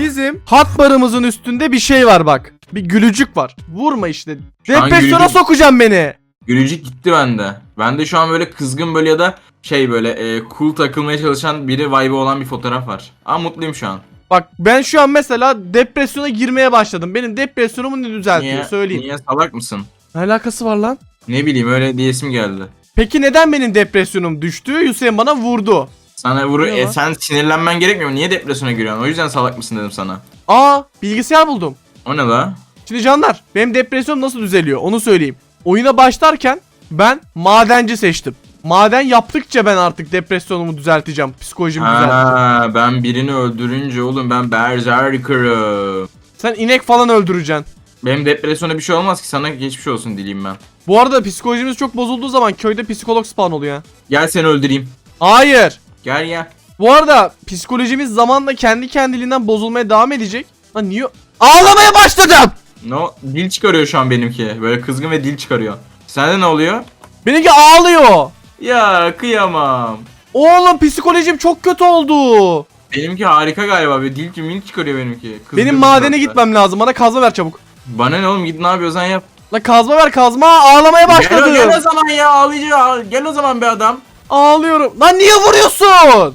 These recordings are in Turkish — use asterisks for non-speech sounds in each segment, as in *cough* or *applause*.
Bizim hot barımızın üstünde bir şey var bak. Bir gülücük var. Vurma işte. An Depresyona gülücük- sokacağım beni. Gülücük gitti bende. Ben de şu an böyle kızgın böyle ya da şey böyle e, cool takılmaya çalışan biri vibe olan bir fotoğraf var. Ama mutluyum şu an. Bak ben şu an mesela depresyona girmeye başladım. Benim depresyonumu ne düzeltiyor Niye, söyleyeyim. niye salak mısın? Ne alakası var lan? Ne bileyim öyle diyesim geldi. Peki neden benim depresyonum düştü? Hüseyin bana vurdu. Sana vuru e, lan? sen sinirlenmen gerekmiyor mu? Niye depresyona giriyorsun? O yüzden salak mısın dedim sana. Aa bilgisayar buldum. O ne la? Şimdi canlar benim depresyonum nasıl düzeliyor onu söyleyeyim. Oyuna başlarken ben madenci seçtim. Maden yaptıkça ben artık depresyonumu düzelteceğim. Psikolojimi düzelteceğim. Ha, ben birini öldürünce oğlum ben berserker'ım. Sen inek falan öldüreceksin. Benim depresyona bir şey olmaz ki sana geçmiş olsun dileyim ben. Bu arada psikolojimiz çok bozulduğu zaman köyde psikolog spawn oluyor ha. Gel seni öldüreyim. Hayır. Gel gel. Bu arada psikolojimiz zamanla kendi kendiliğinden bozulmaya devam edecek. Lan niye? Ağlamaya başladım. No, dil çıkarıyor şu an benimki. Böyle kızgın ve dil çıkarıyor. Sende ne oluyor? Benimki ağlıyor. Ya kıyamam. Oğlum psikolojim çok kötü oldu. Benimki harika galiba. Böyle dil mil çıkarıyor benimki. Kızgın Benim madene suratla. gitmem lazım. Bana kazma ver çabuk. Bana ne oğlum git ne yapıyorsan yap. La kazma ver kazma. Ağlamaya başladım. Gel, gel o zaman ya ağlayacağım. Gel o zaman be adam. Ağlıyorum. Lan niye vuruyorsun?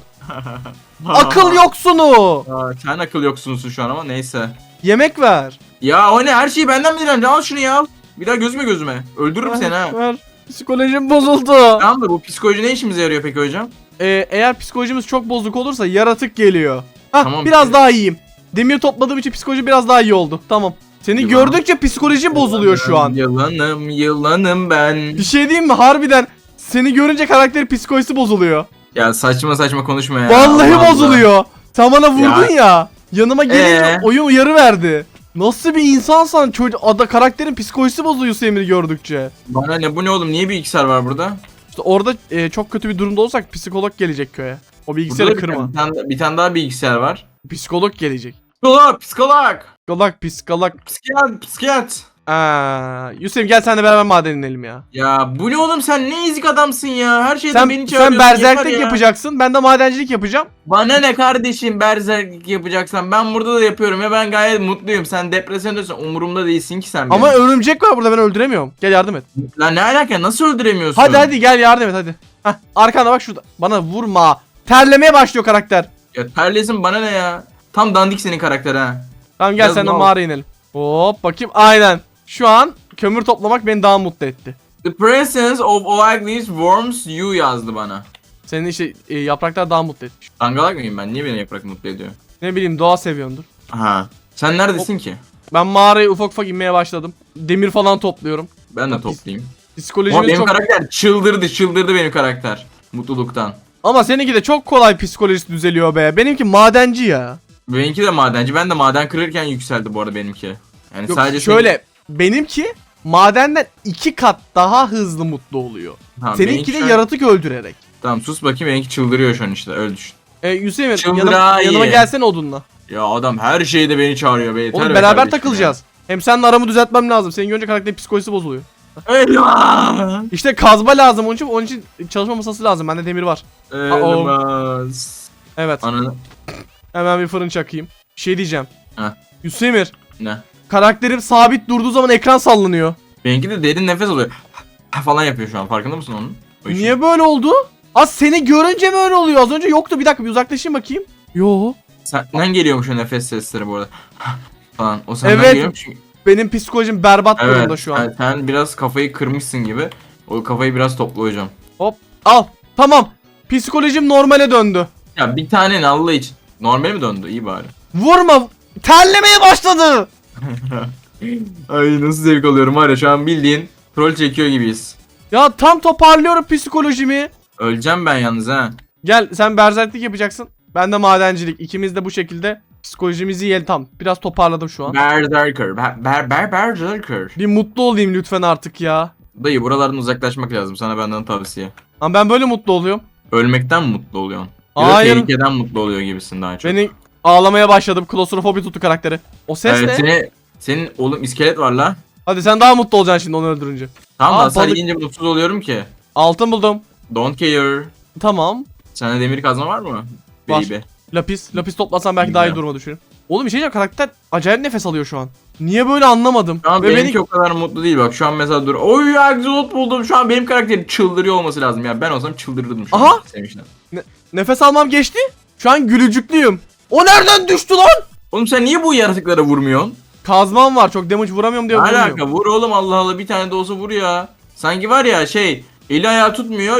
*laughs* Akıl yoksunu. Aa, sen akıl yoksunsun şu an ama neyse. Yemek ver. Ya o ne her şeyi benden mi dilenci? Al şunu ya. Bir daha gözüme gözüme. Öldürürüm seni ha. Ver. Psikolojim bozuldu. Tamam da bu psikoloji ne işimize yarıyor peki hocam? Ee, eğer psikolojimiz çok bozuk olursa yaratık geliyor. Hah Tamam. biraz daha iyiyim. Demir topladığım için psikoloji biraz daha iyi oldu. Tamam. Seni Yılan. gördükçe psikolojim bozuluyor şu an. Yılanım yılanım ben. Bir şey diyeyim mi? Harbiden seni görünce karakterin psikolojisi bozuluyor. Ya saçma saçma konuşma ya. Vallahi Allah Allah. bozuluyor. Sen bana vurdun ya. Yanıma gelince Ee? oyun uyarı verdi. Nasıl bir insansan çocuk ada karakterin psikolojisi bozuluyor Semir'i gördükçe. Bana ne bu ne oğlum niye bilgisayar var burada? İşte orada e, çok kötü bir durumda olsak psikolog gelecek köye. O Burada bilgisayarı da bir, kırma. bir, tane, bir tane daha bilgisayar var. Psikolog gelecek. Psikolog, psikolog. Psikolog, psikolog. Psikiyat, psikiyat. Aa, Yusuf gel sen de beraber maden inelim ya. Ya bu ne oğlum sen ne ezik adamsın ya. Her şeyden Sen, beni sen çağırıyorsun. berzerklik yeter ya. yapacaksın. Ben de madencilik yapacağım. Bana ne kardeşim berzerklik yapacaksan ben burada da yapıyorum ve ben gayet mutluyum. Sen depresyondasın umurumda değilsin ki sen benim. Ama örümcek var burada ben öldüremiyorum. Gel yardım et. Lan ne alaka nasıl öldüremiyorsun? Hadi hadi gel yardım et hadi. Hah arkanda bak şurada. Bana vurma. Terlemeye başlıyor karakter. Ya terlesin bana ne ya. Tam dandik senin karakter ha. Tamam gel Biraz sen de mal. mağaraya inelim. Hop bakayım aynen. Şu an kömür toplamak beni daha mutlu etti. The presence of ugly warms you yazdı bana. Senin işte e, yapraklar daha mutlu etmiş. Dangalak mıyım ben? Niye beni yaprak mutlu ediyor? Ne bileyim doğa seviyordur. Aha. Sen neredesin ki? Ben mağaraya ufak ufak inmeye başladım. Demir falan topluyorum. Ben de toplayayım. Ama Psikolojimiz benim çok... karakter çıldırdı çıldırdı benim karakter. Mutluluktan. Ama seninki de çok kolay psikolojisi düzeliyor be. Benimki madenci ya. Benimki de madenci. Ben de maden kırırken yükseldi bu arada benimki. Yani Yok sadece şöyle benimki madenden iki kat daha hızlı mutlu oluyor. Tamam, Seninki benimki de şu an- yaratık öldürerek. Tamam sus bakayım benimki çıldırıyor şu an işte öyle düşün. E, Hüseyin yanıma, iyi. yanıma gelsene odunla. Ya adam her şeyde beni çağırıyor be yeter Oğlum be beraber kardeşim takılacağız. Hem seninle aramı düzeltmem lazım. Senin görünce karakterin psikolojisi bozuluyor. Ya. Eyvah! İşte kazma lazım onun için. Onun için çalışma masası lazım. Bende demir var. Elmas. Evet. Ananı... Hemen bir fırın çakayım. Bir şey diyeceğim. Heh. Hüseyin Ne? Karakterim sabit durduğu zaman ekran sallanıyor. Benimki de derin nefes alıyor. falan yapıyor şu an farkında mısın onun? O işin. Niye böyle oldu? Az seni görünce mi öyle oluyor? Az önce yoktu. Bir dakika bir uzaklaşayım bakayım. Yo. Senden geliyormuş o nefes sesleri bu arada. falan. O senden Evet. geliyormuş. çünkü- Benim psikolojim berbat Evet. durumda şu an. Sen, sen biraz kafayı kırmışsın gibi. O kafayı biraz topla hocam. Hop. Al. Tamam. Psikolojim normale döndü. Ya bir tane ne Allah için. Normal mi döndü? İyi bari. Vurma. Terlemeye başladı. *laughs* Ay nasıl zevk alıyorum var ya şu an bildiğin troll çekiyor gibiyiz. Ya tam toparlıyorum psikolojimi. Öleceğim ben yalnız ha. Gel sen berzerklik yapacaksın. Ben de madencilik. İkimiz de bu şekilde psikolojimizi yel tam. Biraz toparladım şu an. Berserker. Ber, ber, ber, berserker. Bir mutlu olayım lütfen artık ya. Dayı buralardan uzaklaşmak lazım sana benden tavsiye. Ama ben böyle mutlu oluyorum. Ölmekten mi mutlu oluyorsun? Ya da Hayır. tehlikeden mutlu oluyor gibisin daha çok. Beni ağlamaya başladım. Klostrofobi tuttu karakteri. O ses Evet, ne? seni, senin oğlum iskelet var la. Hadi sen daha mutlu olacaksın şimdi onu öldürünce. Tamam Aa, hasar balık- yiyince mutsuz oluyorum ki. Altın buldum. Don't care. Tamam. Sende demir kazma var mı? Var. Baby. Lapis. Lapis toplasam belki daha iyi Bilmiyorum. duruma düşürüm. Oğlum bir şey diyeceğim karakter acayip nefes alıyor şu an. Niye böyle anlamadım. Şu an Ve benimki beni o kadar mutlu değil bak. Şu an mesela dur. Oy Axolot buldum. Şu an benim karakterim çıldırıyor olması lazım ya. Ben olsam çıldırırdım şu Aha! an. Sevinçten. nefes almam geçti. Şu an gülücüklüyüm. O nereden düştü lan? Oğlum sen niye bu yaratıklara vurmuyorsun? Kazmam var çok damage vuramıyorum diye Ne vurmuyorum. alaka vur oğlum Allah Allah bir tane de olsa vur ya. Sanki var ya şey eli ayağı tutmuyor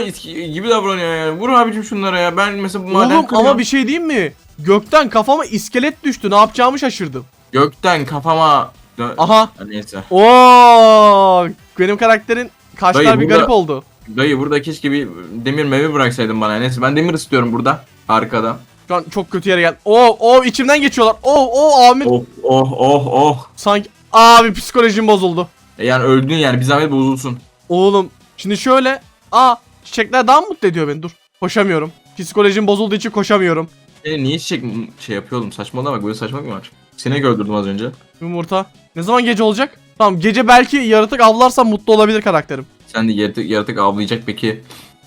gibi davranıyor yani. Vur abicim şunlara ya. Ben mesela bu maden Oğlum kırıyorum. ama bir şey diyeyim mi? Gökten kafama iskelet düştü. Ne yapacağımı şaşırdım. Gökten kafama... Dö- Aha. Ha, Neyse. Oo! Benim karakterin kaşlar Dayı, bir burada- garip oldu. Dayı burada keşke bir demir mevi bıraksaydın bana. Neyse ben demir istiyorum burada. Arkada. Şu an çok kötü yere geldi. Oo, o içimden geçiyorlar. Oo, o Ahmet Oh oh oh oh. sanki abi psikolojim bozuldu. E Yani öldün yani bir zahmet bozulsun. Oğlum şimdi şöyle. Aa çiçekler daha mı mutlu ediyor beni? Dur. Koşamıyorum. Psikolojim bozulduğu için koşamıyorum. E niye çiçek şey yapıyor oğlum saçmalama böyle saçmalık mı var? Sinek öldürdüm az önce. Yumurta. Ne zaman gece olacak? Tamam gece belki yaratık avlarsam mutlu olabilir karakterim. Sen de yaratık, yaratık avlayacak peki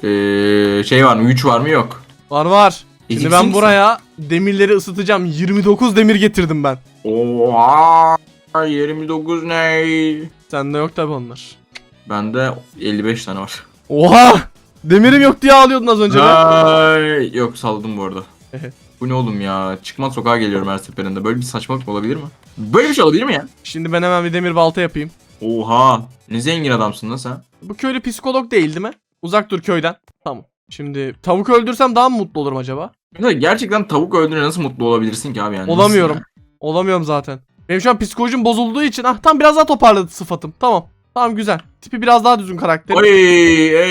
ee, şey var mı? Güç var mı? Yok. Var var. Şimdi ben misin? buraya demirleri ısıtacağım. 29 demir getirdim ben. Oha! 29 ne? Sende yok tabi onlar. Bende 55 tane var. Oha! Demirim yok diye ağlıyordun az önce. be. Ay, yok salladım bu arada. Bu ne oğlum ya? Çıkmaz sokağa geliyorum her seferinde. Böyle bir saçmalık olabilir mi? Böyle bir şey olabilir mi ya? Şimdi ben hemen bir demir balta yapayım. Oha! Ne zengin adamsın lan sen. Bu köylü psikolog değil değil mi? Uzak dur köyden. Tamam. Şimdi tavuk öldürsem daha mı mutlu olurum acaba? Gerçekten tavuk öldüğüne nasıl mutlu olabilirsin ki abi yani? Nasıl Olamıyorum. ya? Olamıyorum zaten. Benim şu an psikolojim bozulduğu için ah tam biraz daha toparladı sıfatım. Tamam. Tamam güzel. Tipi biraz daha düzgün karakter. Oy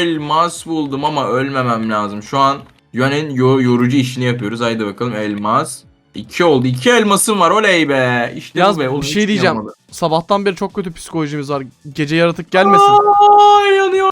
elmas buldum ama ölmemem lazım. Şu an yo- yorucu işini yapıyoruz. Haydi bakalım elmas. İki oldu. İki elmasım var. Oley be. İşte Yalnız bu be. bir Oğlum, şey hiç diyeceğim. yanmadı. Sabahtan beri çok kötü psikolojimiz var. Gece yaratık gelmesin. Ay yanıyor.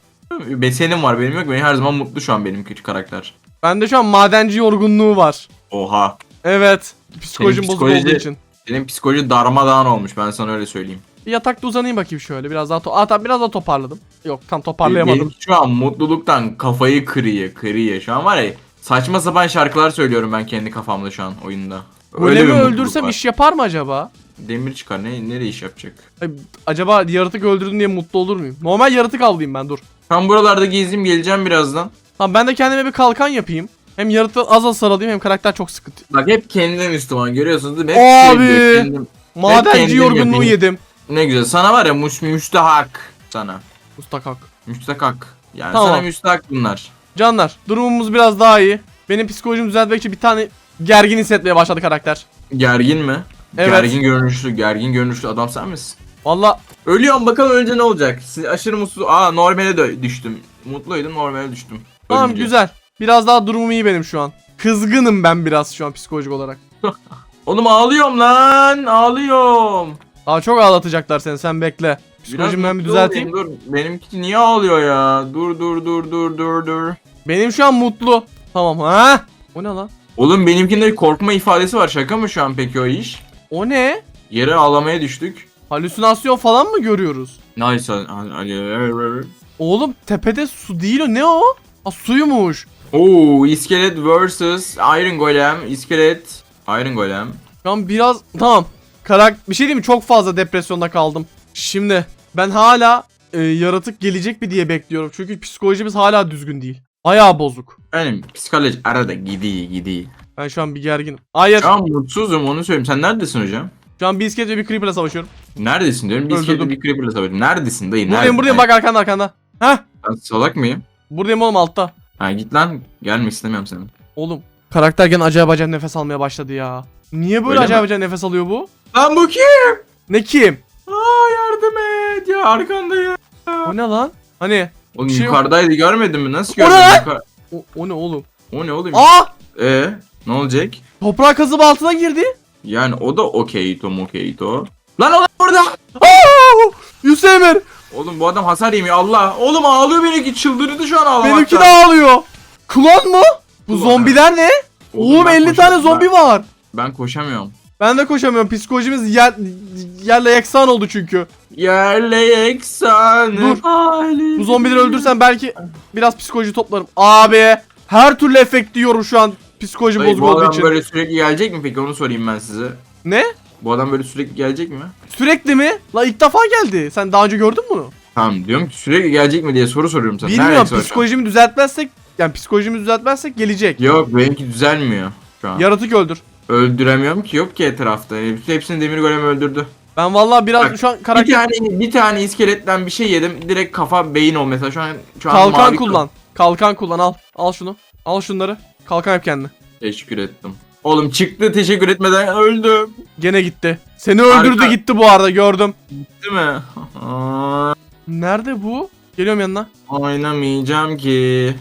Be senin var benim yok. Benim her zaman mutlu şu an benim küçük karakter. Bende şu an madenci yorgunluğu var. Oha. Evet. Psikolojim Senin bozuk psikoloji- olduğu için. Senin psikoloji darmadağın olmuş. Ben sana öyle söyleyeyim. Bir yatakta uzanayım bakayım şöyle. Biraz daha to Aa, tamam, biraz daha toparladım. Yok tam toparlayamadım. Benim şu an mutluluktan kafayı kırıyor. Kırıyor. Şu an var ya saçma sapan şarkılar söylüyorum ben kendi kafamda şu an oyunda. Öyle Golemi bir mutluluk öldürsem var. iş yapar mı acaba? Demir çıkar. Ne, nereye iş yapacak? Ay, acaba yaratık öldürdüm diye mutlu olur muyum? Normal yaratık avlayayım ben dur. Ben buralarda gezeyim geleceğim birazdan. Tamam ben de kendime bir kalkan yapayım. Hem yaratığı az az saralayayım hem karakter çok sıkıntı. Bak hep kendinden Müslüman görüyorsunuz değil mi? Hep Abi! şey kendim- Madenci kendim yorgunluğu yedim. Ne güzel. Sana var ya müş, müstahak sana. Mustakak. Müstahak. Yani Tamam. sana müstahak bunlar. Canlar durumumuz biraz daha iyi. Benim psikolojimi düzeltmek için bir tane gergin hissetmeye başladı karakter. Gergin mi? Evet. Gergin görünüşlü, gergin görünüşlü adam sen misin? Valla Ölüyorum bakalım önce ne olacak? Siz aşırı mutsuz. Aa normale dö- düştüm. Mutluydum normale düştüm. Tamam Ölünce. güzel. Biraz daha durumum iyi benim şu an. Kızgınım ben biraz şu an psikolojik olarak. *laughs* Oğlum ağlıyorum lan. Ağlıyorum. Daha çok ağlatacaklar seni sen bekle. Psikolojimi ben bir mutlu düzelteyim. olayım, Dur. Benimki niye ağlıyor ya? Dur dur dur dur dur dur. Benim şu an mutlu. Tamam ha? O ne lan? Oğlum benimkinde korkma ifadesi var. Şaka mı şu an peki o iş? O ne? Yere ağlamaya düştük. Halüsinasyon falan mı görüyoruz? Nice. Ali- Oğlum tepede su değil o ne o? Ha suymuş. Oo, iskelet vs Iron Golem. İskelet Iron Golem. Şu an biraz tamam. Karak bir şey diyeyim mi? Çok fazla depresyonda kaldım. Şimdi ben hala e, yaratık gelecek mi diye bekliyorum. Çünkü psikolojimiz hala düzgün değil. Bayağı bozuk. Benim psikoloji arada gidiyor gidiyor. Ben şu an bir gerginim. Hayır. Şu an mutsuzum onu söyleyeyim. Sen neredesin hocam? Şu an bir iskelet ve bir creeper'la savaşıyorum. Neredesin diyorum. Bir Öldürdüm. iskeletle bir creeper'la savaşıyorum. Neredesin dayı? Buradayım Nerede? buradayım bak arkanda arkanda. Heh. Ben salak mıyım? Buradayım oğlum altta. Ha git lan. Gelmek istemiyorum senin. Oğlum. Karakter gene acayip acayip nefes almaya başladı ya. Niye böyle Öyle acayip mi? acayip nefes alıyor bu? Lan bu kim? Ne kim? Aa yardım et ya arkanda ya. O ne lan? Hani Oğlum şey yukarıdaydı görmedin mi? Nasıl O ne gördün? lan? O, o ne oğlum? O ne oğlum? Aa! Ee, ne olacak? Toprağa kazıp altına girdi. Yani o da okeyto mokeyto. Lan o da burada. Aa! Yusuf Oğlum bu adam hasar yemiyor Allah. Oğlum ağlıyor benimki çıldırdı şu an ağlamaktan. Benimki de ağlıyor. Klon mu? Bu Klon, zombiler ne? Oğlum Oğlum ben 50 tane koşamıyorum. zombi var. Ben koşamıyorum. Ben de koşamıyorum. Psikolojimiz yer, yerle yeksan oldu çünkü. Yerle eksanı Dur. Bu zombileri öldürsem belki biraz psikoloji toplarım. Abi her türlü efekt diyorum şu an psikolojim Dayı, bozuk bu olduğu adam için. böyle sürekli gelecek mi peki onu sorayım ben size. Ne? Bu adam böyle sürekli gelecek mi? Sürekli mi? La ilk defa geldi. Sen daha önce gördün mü bunu? Tamam diyorum ki sürekli gelecek mi diye soru soruyorum sana. Bilmiyorum an? psikolojimi düzeltmezsek yani psikolojimi düzeltmezsek gelecek. Yok benimki düzelmiyor şu an. Yaratık öldür. Öldüremiyorum ki yok ki etrafta. Hepsi- Hepsini demir golem öldürdü. Ben vallahi biraz Bak, şu an Bir karakter tane bir tane iskeletten bir şey yedim. Direkt kafa beyin ol mesela şu an şu an kalkan kullan. Kalkan kullan al. Al şunu. Al şunları. Kalkan yap kendine. Teşekkür ettim. Oğlum çıktı teşekkür etmeden öldüm. Gene gitti. Seni öldürdü Harika. gitti bu arada gördüm. Değil mi? Aa, *laughs* Nerede bu? Geliyorum yanına. Oynamayacağım ki.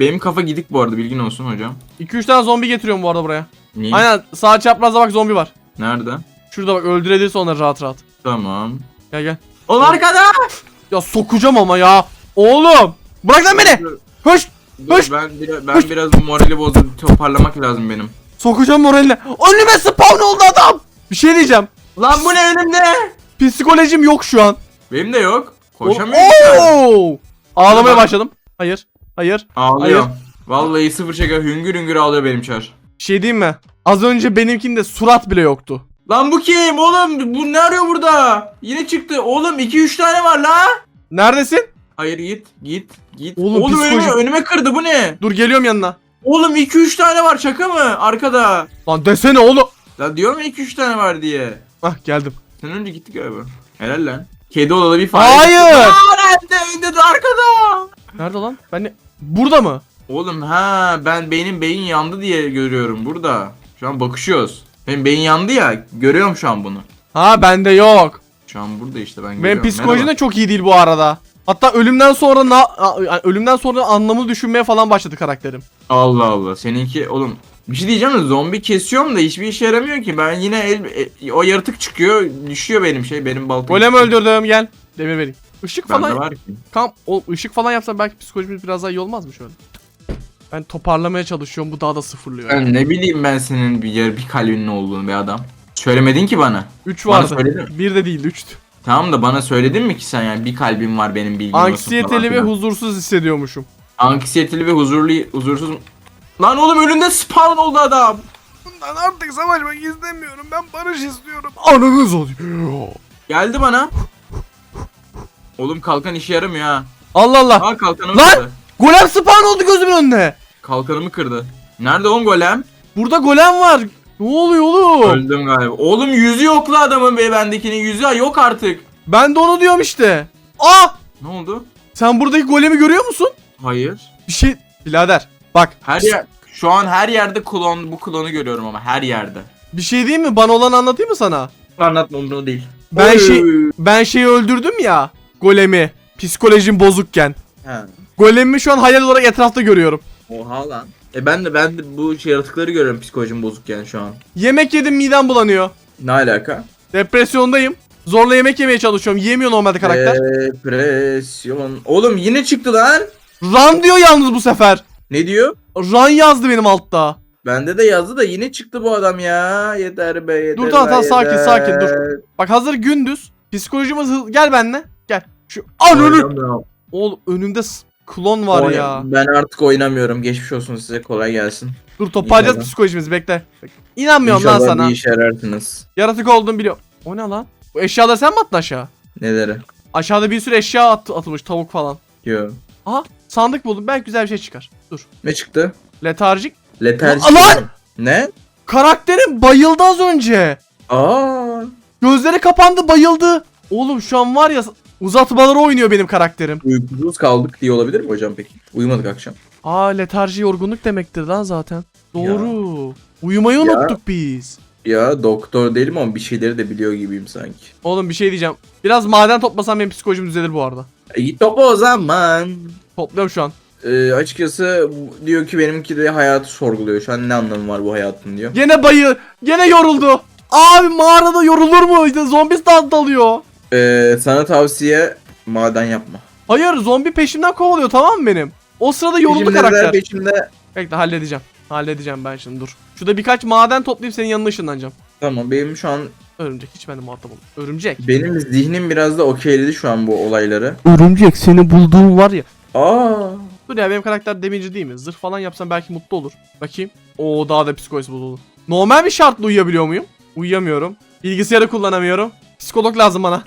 Benim kafa gidik bu arada bilgin olsun hocam. 2-3 tane zombi getiriyorum bu arada buraya. Niye? Aynen sağ çaprazda bak zombi var. Nerede? Şurada bak öldürebilirse onları rahat rahat. Tamam. Gel gel. Oğlum arkada. Ya sokacağım ama ya. Oğlum. Bırak lan beni. Dur, Hoş. dur, Hoş. ben, biraz, ben biraz morali bozdu. Toparlamak lazım benim. Sokacağım moraline. Önüme spawn oldu adam. Bir şey diyeceğim. Lan bu ne önümde? Psikolojim yok şu an. Benim de yok. Koşamıyorum. ki ben. Oo! Ağlamaya Ben- başladım. Hayır. Hayır. Ağlıyor. Hayır. Vallahi sıfır şeker hüngür hüngür ağlıyor benim çar. Bir şey diyeyim mi? Az önce benimkinde surat bile yoktu. Lan bu kim oğlum? Bu ne arıyor burada? Yine çıktı. Oğlum 2-3 tane var la. Neredesin? Hayır git git git. Oğlum, Oğlum, önüme, psikoloji- önüme kırdı bu ne? Dur geliyorum yanına. Oğlum 2-3 tane var şaka mı arkada? Lan desene oğlum. La diyorum ya 2-3 tane var diye. Hah geldim. Sen önce gittik galiba. Helal lan. Kedi odalı bir fare. Hayır. Nerede? Önde de arkada. Nerede lan? Ben ne? Burada mı? Oğlum ha ben benim beyin yandı diye görüyorum burada. Şu an bakışıyoruz. Benim beyin yandı ya görüyorum şu an bunu. Ha bende yok. Şu an burada işte ben Benim görüyorum. psikolojim Merhaba. de çok iyi değil bu arada. Hatta ölümden sonra na a- yani ölümden sonra anlamı düşünmeye falan başladı karakterim. Allah Allah seninki oğlum bir şey diyeceğim de zombi kesiyorum da hiçbir işe yaramıyor ki. Ben yine el, e- o yaratık çıkıyor düşüyor benim şey benim baltam. Golem öldürdüm gel. Demir vereyim. Işık Bende falan var ki. o ışık falan yapsam belki psikolojimiz biraz daha iyi olmaz mı şöyle? Ben toparlamaya çalışıyorum bu daha da sıfırlıyor. Ben ne bileyim ben senin bir yer bir kalbinin olduğunu be adam. Söylemedin ki bana. 3 bana vardı. söyledin. Bir de değil 3'tü. Tamam da bana söyledin mi ki sen yani bir kalbim var benim bilgim Anksiyeteli ve huzursuz hissediyormuşum. Anksiyeteli ve huzurlu huzursuz Lan oğlum önünde spawn oldu adam. Ben artık savaşmak istemiyorum. Ben barış istiyorum. Ananız oluyor. Geldi bana. Oğlum kalkan işe yaramıyor ha. Allah Allah. Aa kalkanımı Lan! kırdı. Golem spawn oldu gözümün önüne. Kalkanımı kırdı. Nerede oğlum golem? Burada golem var. Ne oluyor oğlum? Öldüm galiba. Oğlum yüzü yok la adamın be bendekinin yüzü yok artık. Ben de onu diyorum işte. Aa! Ne oldu? Sen buradaki golemi görüyor musun? Hayır. Bir şey... Birader bak Her yer şu an her yerde klon bu klonu görüyorum ama her yerde. bir şey diyeyim mi? Bana olan anlatayım mı sana? Anlatma umurumda değil. Ben Oy. şey ben şeyi öldürdüm ya. Golemi. Psikolojim bozukken. He. Golemimi şu an hayal olarak etrafta görüyorum. Oha lan. E ben de ben de bu şey yaratıkları görüyorum psikolojim bozukken şu an. Yemek yedim midem bulanıyor. Ne alaka? Depresyondayım. Zorla yemek yemeye çalışıyorum. Yemiyor normalde karakter. Depresyon. Oğlum yine çıktı lan. Run diyor yalnız bu sefer. Ne diyor? Run yazdı benim altta. Bende de yazdı da yine çıktı bu adam ya. Yeter be yeter. Dur, tamam, tamam, sakin, sakin, dur. Bak hazır gündüz. Psikolojimiz hız... Gel benimle. Gel. Şu ananı. Oynamıyorum. Oğlum önümde klon var Oyn- ya. Ben artık oynamıyorum. Geçmiş olsun size. Kolay gelsin. Dur toparlayacağız İnşallah. psikolojimizi bekle. İnanmıyorum lan İnşallah sana. bir işe yararsınız. Yaratık olduğunu biliyorum. O ne lan? Bu eşyaları sen mi attın aşağı? Neleri? Aşağıda bir sürü eşya at atılmış tavuk falan. Yo. Aha sandık buldum. Belki güzel bir şey çıkar. Dur. Ne çıktı? Letarjik. Leterji. Lan! Ne? Karakterim bayıldı az önce. Aa. Gözleri kapandı bayıldı. Oğlum şu an var ya uzatmaları oynuyor benim karakterim. Uykusuz kaldık diye olabilir mi hocam peki? Uyumadık akşam. Aa letarji yorgunluk demektir lan zaten. Doğru. Uyumayı Ya. unuttuk biz. Ya doktor değilim ama bir şeyleri de biliyor gibiyim sanki. Oğlum bir şey diyeceğim. Biraz maden toplasam benim psikolojim düzelir bu arada. E git topla o zaman. Topluyorum şu an. Ee, açıkçası diyor ki benimki de hayatı sorguluyor. Şu an ne anlamı var bu hayatın diyor. Gene bayı. Gene yoruldu. Abi mağarada yorulur mu? İşte zombi stand. Ee, sana tavsiye maden yapma. Hayır zombi peşimden kovalıyor tamam mı benim? O sırada yoruldu Peşimde karakter. de, Peşimde. Bekle halledeceğim. Halledeceğim ben şimdi dur. Şurada birkaç maden toplayıp senin yanına ışınlanacağım. Tamam benim şu an Örümcek hiç benimle muhatap olma. Örümcek. benim zihnim biraz da okeyledi şu an bu olayları. Örümcek seni bulduğum var ya. Aa. Dur ya benim karakter demirci değil mi? Zırh falan yapsam belki mutlu olur. Bakayım. Oo daha da psikolojisi bozuldu. Normal bir şartla uyuyabiliyor muyum? Uyuyamıyorum. Bilgisayarı kullanamıyorum. Psikolog lazım bana.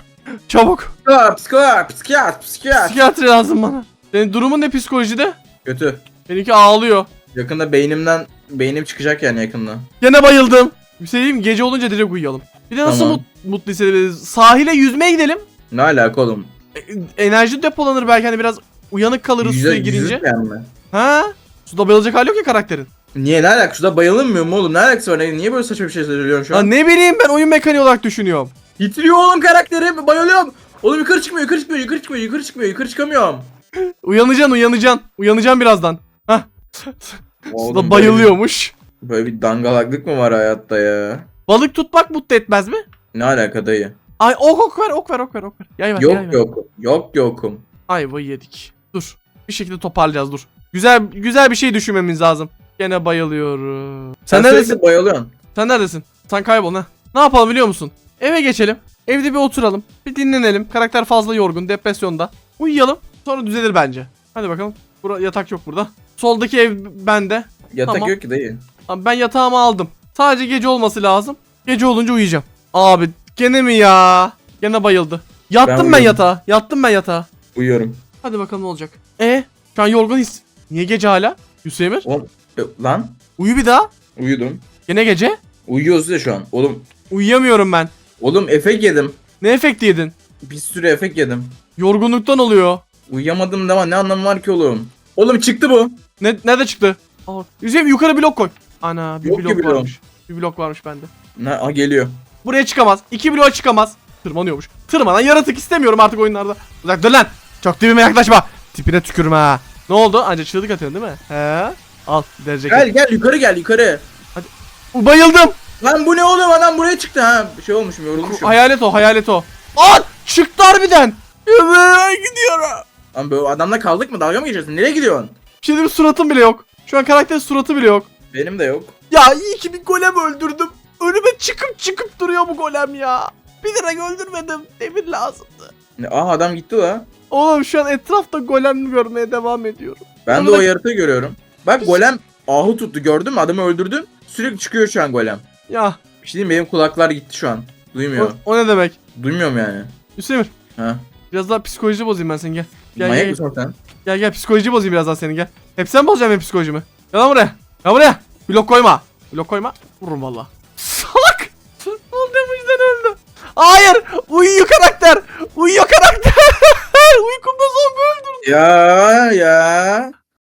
Çabuk. Psikiyat, psikiyat, psikiyat, psikiyat. Psikiyatri lazım bana. Senin durumun ne psikolojide? Kötü. Benimki ağlıyor. Yakında beynimden beynim çıkacak yani yakında. Gene bayıldım. Bir şey diyeyim? Gece olunca direkt uyuyalım. Bir de nasıl Tamam. mut, mutlu hissedebiliriz? Sahile yüzmeye gidelim. Ne alaka oğlum? E, enerji depolanır belki hani biraz uyanık kalırız Yüze- suya girince. yüzükleyen mi? Ha? Suda bayılacak hali yok ya karakterin. Niye ne alaka? Şurada bayılınmıyor mu oğlum? Ne alakası var? Niye böyle saçma bir şey söylüyorsun şu Ha an? ne bileyim ben oyun mekaniği olarak düşünüyorum. Yitiriyor oğlum karakteri. Bayılıyorum. Oğlum yukarı çıkmıyor, yukarı çıkmıyor, yukarı çıkmıyor, yukarı çıkmıyor, yukarı çıkamıyorum. *clears throat* Uyanacaksın uyanacaksın. Uyanacaksın birazdan. Hah. Oğlum Suda böyle bayılıyormuş. bir- Böyle bir dangalaklık mı var hayatta ya? Balık tutmak mutlu etmez mi? Ne alaka dayı? Ay ok ok ver ok ver ok ver ok ver. Yay ver Yok yay ver. yok. Yok yokum. Ayvayı yedik. Dur. Bir şekilde toparlayacağız dur. Güzel güzel bir şey düşünmemiz lazım. Gene bayılıyorum. Sen, Sen, neredesin? bayılıyorsun. Sen neredesin? Sen kaybol ha. Ne yapalım biliyor musun? Eve geçelim. Evde bir oturalım. Bir dinlenelim. Karakter fazla yorgun, depresyonda. Uyuyalım. Sonra düzelir bence. Hadi bakalım. Bura, yatak yok burada. Soldaki ev bende. Yatak Tamam. yok ki dayı. Abi ben yatağımı aldım. Sadece gece olması lazım. Gece olunca uyuyacağım. Abi gene mi ya? Gene bayıldı. Yattım ben, uyuyorum. yatağa. Yattım ben yatağa. Uyuyorum. Hadi bakalım ne olacak. E şu an yorgun his. Niye gece hala? Hüseyin Oğlum, e, lan Uyu bir daha. uyudum. Gene gece. Uyuyoruz ya şu an. Oğlum Uyuyamıyorum ben. Oğlum efekt yedim. Ne efekti yedin? Bir sürü efekt yedim. Yorgunluktan oluyor. Uyuyamadım deme ne anlamı var ki oğlum? Oğlum çıktı bu. Ne nerede çıktı? Aa, Hüseyin yukarı blok koy. Ana bir Yok ki blok blok. varmış. Bir blok varmış bende. Ne, ha geliyor. Buraya çıkamaz. İki bloğa çıkamaz. Tırmanıyormuş. Tırmanan yaratık istemiyorum artık oyunlarda. Uzak dur lan. Çok dibime yaklaşma. Tipine tükürme ha. Ne oldu? Anca çığlık atıyorsun değil mi? He. Al derece. Gel gel yukarı gel yukarı. Bayıldım. Lan bu ne oğlum adam buraya çıktı ha. Bir şey olmuşum yorulmuşum. Hayalet o hayalet o. Aa çıktı harbiden. Evet gidiyorum. Lan böyle adamla kaldık mı dalga mı geçiyorsun? Nereye gidiyorsun? Bir diyeyim mi? suratım bile yok. Şu an karakterin suratı bile yok. Benim de yok. Ya iyi ki bir golem öldürdüm. Önüme çıkıp çıkıp duruyor bu golem ya. Bir direkt öldürmedim. Demir lazımdı. Aa adam gitti la. Oğlum şu an etrafta golem görmeye devam ediyorum. Ben de Sonra o da- yaratığı görüyorum. Bak golem ahu tuttu gördün mü? Adamı öldürdüm. Sürekli çıkıyor şu an golem. Ya Bir şey diyeyim benim kulaklar gitti şu an. Duymuyor. o, o ne demek? Duymuyorum yani. Hüseyin Ha. biraz daha psikoloji bozayım ben senin gel. Gel Manyak gel, mısın sen? gel gel psikoloji bozayım biraz daha senin gel. Hep sen bozacaksın benim psikolojimi. Gel lan buraya. Gel buraya. Blok koyma. Blok koyma. Vururum valla. Salak. Oldu bu yüzden öldü. Hayır. Uyuyor karakter. Uyuyor karakter. *laughs* Uykumda zombi öldürdü. Ya ya.